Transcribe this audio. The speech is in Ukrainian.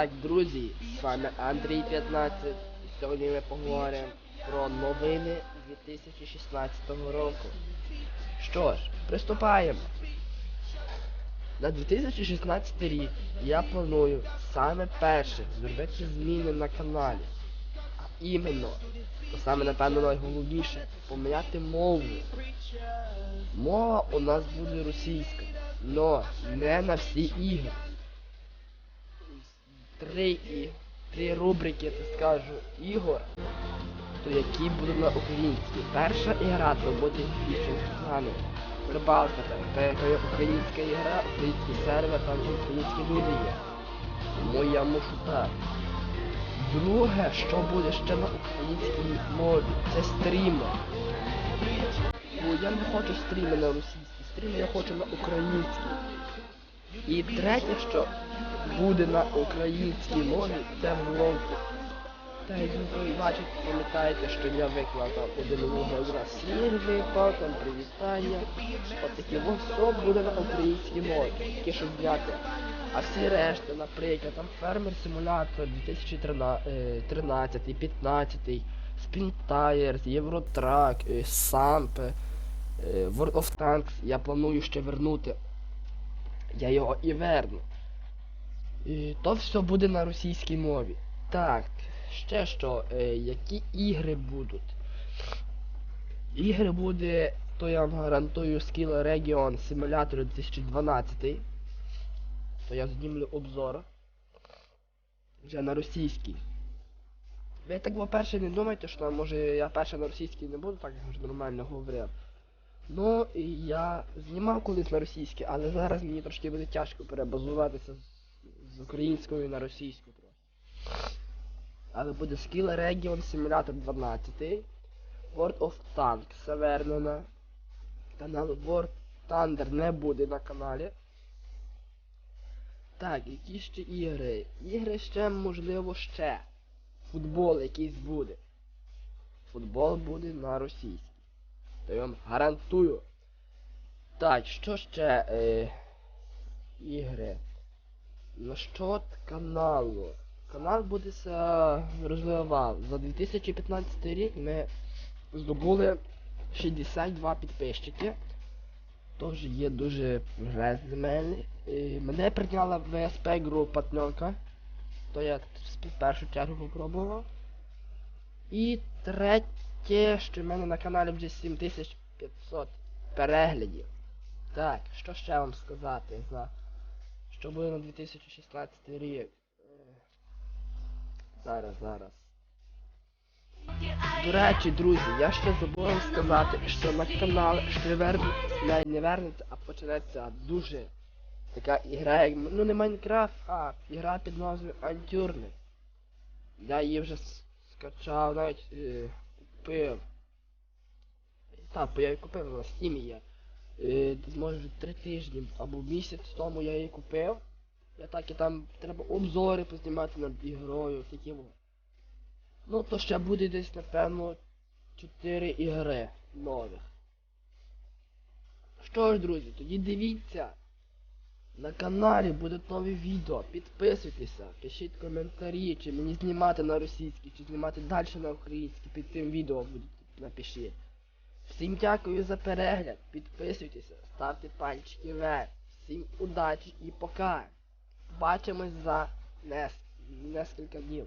Так, друзі, з вами Андрій 15. Сьогодні ми поговоримо про новини 2016 року. Що ж, приступаємо. На 2016 рік я планую саме перше зробити зміни на каналі. А іменно, то саме напевно найголовніше, поміняти мову. Мова у нас буде російська, но не на всі ігри три і три рубрики, я так скажу, ігор, то які будуть на українській. Перша ігра то буде фішинг плани. Рибалка та яка є українська ігра, український сервер, там українські люди є. Тому я мушу так. Друге, що буде ще на українській мові, це стріми. Бо я не хочу стріми на російській, стріми я хочу на українській. І третє, що буде на українській мові, це влог. Та як ви пам'ятаєте, що я виклав там один влог раз сніг випав, там привітання. От такі от все буде на українській мові, тільки що зняти. А всі решти, наприклад, там фермер симулятор 2013, 15, Spin Tires, Євротрак, Самп, World of Tanks я планую ще вернути. Я його і верну. І то все буде на російській мові. Так, ще що, е, які ігри будуть? Ігри буде, то я вам гарантую Skill Region Simulator 2012. То я знімлю обзор. Вже на російській. Ви так по-перше не думайте, що може я перше на російській не буду, так як вже нормально говорив. Ну, і я знімав колись на російській, але зараз мені трошки буде тяжко перебазуватися з, української на російську трохи. Але буде Skill Region Simulator 12, World of Tanks завернена. Канал World Thunder не буде на каналі. Так, які ще ігри? Ігри ще, можливо, ще. Футбол якийсь буде. Футбол буде на російській. То я вам гарантую. Так, що ще е, ігри? Насчет каналу. Канал буде розвивав. За 2015 рік ми здобули 62 підписчики. Тож є дуже прогрес з мене. Прийняла ВСП група партнерка. То я в першу чергу попробував. І третє, що в мене на каналі вже 7500 переглядів. Так, що ще вам сказати за що буде на 2016 рік? Е, Зараз, зараз. До речі, друзі, я ще забув сказати, що на канал навіть не вернеться, а почнеться дуже така ігра, як ну не Майнкрафт, а ігра під назвою Антюрник. Я її вже скачав, навіть е, купив. Бо я її купив на Steam є. Е, десь може три тижні або місяць тому я її купив. Я так і там треба обзори познімати над ігрою, такі во. Ну то ще буде десь напевно 4 ігри нових. Що ж, друзі, тоді дивіться. На каналі будуть нові відео. Підписуйтеся, пишіть коментарі, чи мені знімати на російській, чи знімати далі на українській, під цим відео будуть напишіть. Всім дякую за перегляд, підписуйтеся, ставте пальчики вверх. Всім удачі і пока. Бачимось за нес... нескільки днів.